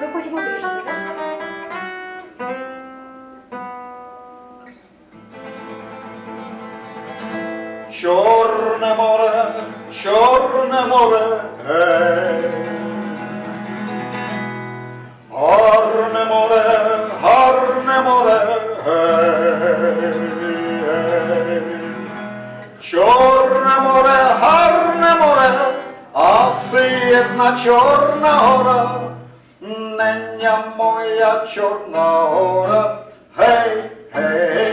ve kocama veriştirdim. Чорне море, чорне море, гарне море, гарне море, чорне море, гарне море, а все одна чорна гора. Нення моя чорна гора, гей, гей.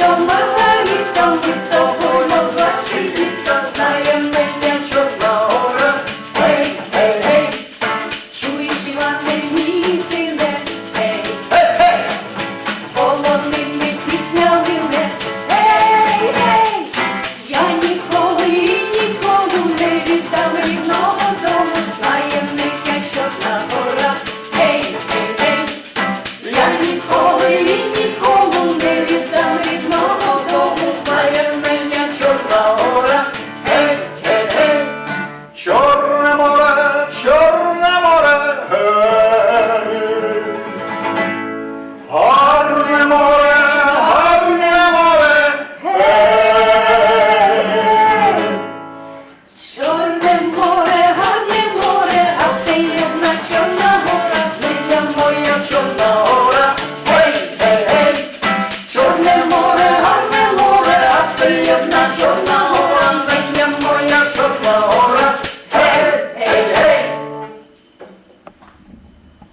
so much.